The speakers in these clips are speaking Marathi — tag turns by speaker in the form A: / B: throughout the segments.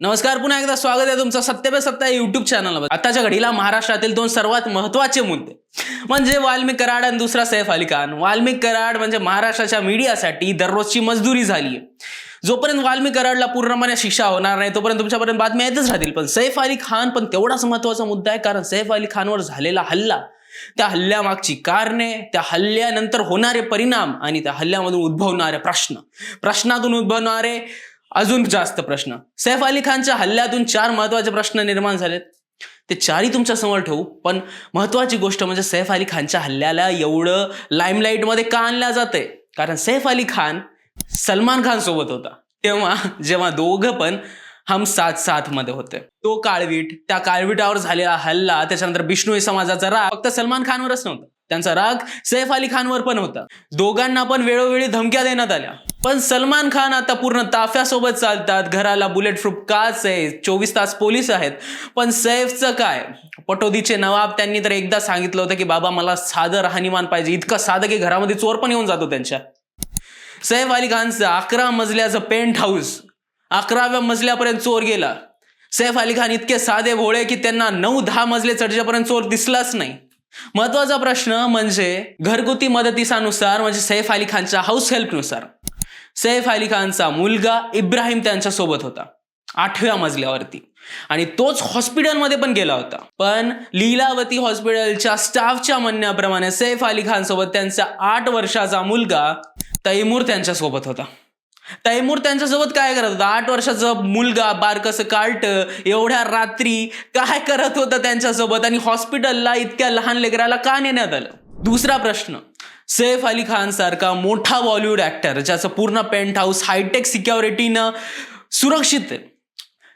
A: नमस्कार पुन्हा एकदा स्वागत आहे तुमचं सत्य सत्ता सत्य युट्यूब चॅनलवर आताच्या घडीला महाराष्ट्रातील दोन सर्वात महत्त्वाचे मुद्दे. म्हणजे वाल्मिक कराड आणि दुसरा सैफ अली खान. वाल्मिक कराड म्हणजे महाराष्ट्राच्या मीडियासाठी दररोजची मजदुरी झाली आहे जोपर्यंत वाल्मिक कराडला पूर्णपणे शिक्षा होणार नाही तोपर्यंत तुमच्यापर्यंत बातम्या येतच राहतील. पण सैफ अली खान पण तेवढाच महत्त्वाचा मुद्दा आहे कारण सैफ अली खानवर झालेला हल्ला त्या हल्ल्यामागची कारणे त्या हल्ल्यानंतर होणारे परिणाम आणि त्या हल्ल्यामधून उद्भवणारे प्रश्न. प्रश्नातून उद्भवणारे अजून जास्त प्रश्न. सैफ अली खानच्या हल्ल्यातून चार महत्त्वाचे प्रश्न निर्माण झालेत. ते चारही तुमच्यासमोर ठेवू पण महत्वाची गोष्ट म्हणजे सैफ अली खानच्या हल्ल्याला एवढं लाईमलाईटमध्ये का आणल्या जाते कारण सैफ अली खान सलमान खान सोबत होता. तेव्हा जेव्हा दोघं पण हम साथ साथमध्ये होते. तो काळवीट त्या काळवीटावर झालेला हल्ला त्याच्यानंतर बिष्णोई समाजाचा राग फक्त सलमान खानवरच नव्हता. त्यांचा राग सैफ अली खानवर पण होता. दोघांना पण वेळोवेळी धमक्या देण्यात आल्या. पण सलमान खान आता पूर्ण ताफ्यासोबत चालतात. घराला बुलेट प्रूफ काच आहे. चोवीस तास पोलीस आहेत. पण सैफचं काय? पटोदीचे नवाब त्यांनी तर एकदा सांगितलं होतं की बाबा मला साधं राहणीमान पाहिजे. इतकं साधं की घरामध्ये चोर पण येऊन जातो त्यांच्या. सैफ अली खानचं अकरा मजल्याचं पेंट हाऊस अकराव्या मजल्यापर्यंत चोर गेला. सैफ अली खान इतके साधे भोळे की त्यांना नऊ दहा मजले चढच्यापर्यंत चोर दिसलाच नाही. महत्त्वाचा प्रश्न म्हणजे घरगुती मदतीसानुसार म्हणजे सैफ अली खानच्या हाऊस हेल्पनुसार सैफ अली खानचा मुलगा इब्राहिम त्यांच्यासोबत होता आठव्या मजल्यावरती. आणि तोच हॉस्पिटलमध्ये पण गेला होता. पण लीलावती हॉस्पिटलच्या स्टाफच्या म्हणण्याप्रमाणे सैफ अली खान सोबत त्यांचा आठ वर्षाचा मुलगा तैमूर त्यांच्यासोबत होता. तैमूर त्यांच्यासोबत काय करत होता? आठ वर्षाचा मुलगा बारकस कार्ट एवढ्या रात्री काय करत होतं त्यांच्यासोबत? आणि हॉस्पिटलला इतक्या लहान लेकराला का नेण्यात आलं? दुसरा प्रश्न. सैफ अली खान सारखा मोठा बॉलिवूड ऍक्टर ज्याचं पूर्ण पेंट हाऊस हायटेक सिक्युरिटीनं सुरक्षित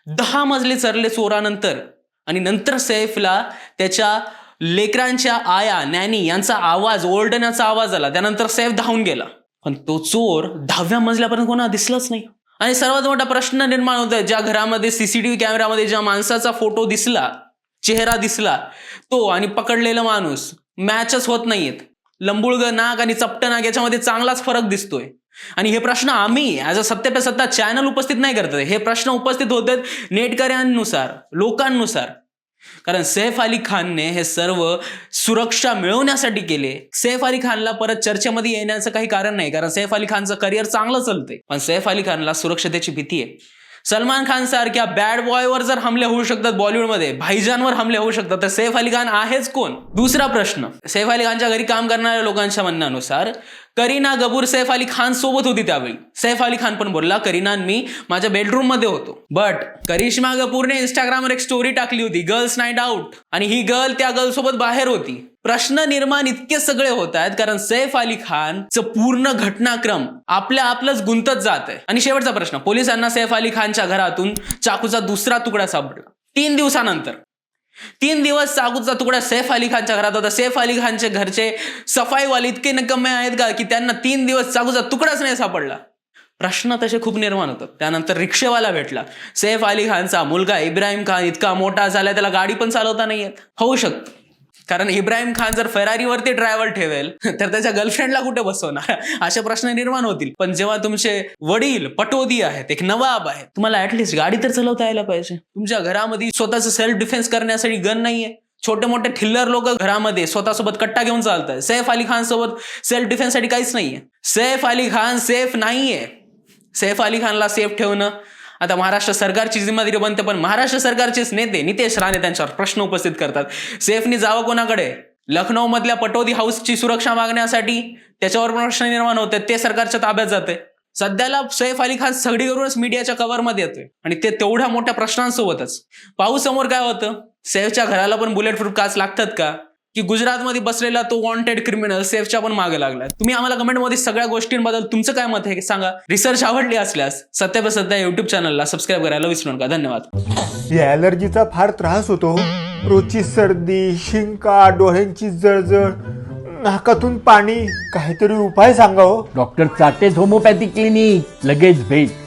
A: दहा मजले चरले चोरानंतर आणि नंतर सैफला त्याच्या लेकरांच्या आया नॅनी यांचा आवाज ओरडण्याचा आवाज आला. त्यानंतर सैफ धावून गेला. पण तो चोर दहाव्या मजल्यापर्यंत कोणा दिसलाच नाही. आणि सर्वात मोठा प्रश्न निर्माण होतोय ज्या घरामध्ये सीसीटीव्ही कॅमेरामध्ये ज्या माणसाचा फोटो दिसला चेहरा दिसला तो आणि पकडलेला माणूस मॅचच होत नाहीयेत. लंबुळग नाक आणि चपट नाक याच्यामध्ये चांगलाच फरक दिसतोय. आणि हे प्रश्न आम्ही ॲज अ सत्य पे सत्ता चॅनल उपस्थित नाही करत. हे प्रश्न उपस्थित होत आहेत नेटकऱ्यांनुसार लोकांनुसार. कारण सैफ अली खानने हे सर्व सुरक्षा मिळवण्यासाठी केले. सैफ अली खानला परत चर्चेमध्ये येण्याचं काही कारण नाही. कारण सैफ अली खानचं करिअर चांगलं चालतंय. पण सैफ अली खानला सुरक्षतेची भीती आहे. सलमान खान सारख्या बॅड बॉयवर जर हमले होऊ शकतात बॉलिवूडमध्ये भाईजानवर हमले होऊ शकतात तर सैफ अली खान आहेच कोण? दुसरा प्रश्न. सैफ अली खानच्या घरी काम करणाऱ्या लोकांच्या म्हणण्यानुसार करीना गबूर सैफ अली खान सोबत होती त्यावेळी. सैफ अली खान पण बोलला करीना आणि मी माझ्या बेडरूममध्ये होतो. बट करिश्मा कपूरने इंस्टाग्रामवर एक स्टोरी टाकली होती गर्ल्स नाईट आउट आणि ही गर्ल त्या गर्ल सोबत बाहेर होती. प्रश्न निर्माण इतके सगळे होत आहेत कारण सैफ अली खानचं पूर्ण घटनाक्रम आपल्या आपलंच गुंतत जात आहे. आणि शेवटचा प्रश्न पोलिसांना सैफ अली खानच्या घरातून चाकूचा दुसरा तुकडा सापडला. तीन दिवसानंतर. तीन दिवस चाकूचा तुकडा सैफ अली खानच्या घरात होता. सैफ अली खानचे घरचे सफाईवाले इतके नकमे आहेत का की त्यांना तीन दिवस चाकूचा तुकडाच नाही सापडला? प्रश्न तसे खूप निर्माण होतात. त्यानंतर रिक्षेवाला भेटला. सैफ अली खानचा मुलगा इब्राहिम खान इतका मोठा झाला त्याला गाडी पण चालवता नाही येत. होऊ शकतं. कारण इब्राहिम खान जर फेरारीवरती ड्रायव्हर ठेवेल तर त्याच्या गर्लफ्रेंडला कुठे बसवणार? असे प्रश्न निर्माण होतील. पण जेव्हा तुमचे वडील पटोदी आहेत एक नवाब आहे तुम्हाला ऍटलिस्ट गाडी तर चालवता यायला पाहिजे. तुमच्या घरामध्ये स्वतःचं सेल्फ डिफेन्स करण्यासाठी गन नाहीये. छोटे मोठे ठिल्लर लोक घरामध्ये स्वतःसोबत कट्टा घेऊन चालतात. सैफ अली खान सोबत सेल्फ डिफेन्ससाठी काहीच नाहीये. सैफ अली खान सेफ नाहीये. सैफ अली खानला सेफ ठेवणं आता महाराष्ट्र सरकारची जिम्मेदारी बनते पण महाराष्ट्र सरकारचेच नेते नितेश राणे त्यांच्यावर प्रश्न उपस्थित करतात. सेफनी जावं कोणाकडे? लखनौ मधल्या पटोदी हाऊसची सुरक्षा मागण्यासाठी त्याच्यावर पण प्रश्न निर्माण होते ते सरकारच्या ताब्यात जाते. सध्याला सैफ अली खान सगळीकडूनच मीडियाच्या कव्हरमध्ये येतोय. आणि ते तेवढ्या मोठ्या प्रश्नांसोबतच. पाहू समोर काय होतं? सैफच्या घराला पण बुलेट प्रूफ काच लागतात का? की गुजरातमध्ये बसलेला तो वॉन्टेड क्रिमिनल सेफच्या पण मागे लागलाय. तुम्ही आम्हाला कमेंटमध्ये सगळ्या गोष्टींबद्दल तुमचं काय मत आहे सांगा. रिसर्च आवडली असल्यास सत्य पे सत्य युट्यूब चॅनलला सबस्क्राईब करायला विसरू नका. धन्यवाद.
B: या ॲलर्जीचा फार त्रास होतो रोजची सर्दी शिंका डोळ्यांची जळजळ नाकातून पाणी काहीतरी उपाय सांगा हो.
C: डॉक्टर चाटेज होमोपॅथी क्लिनिक लगेच भेट.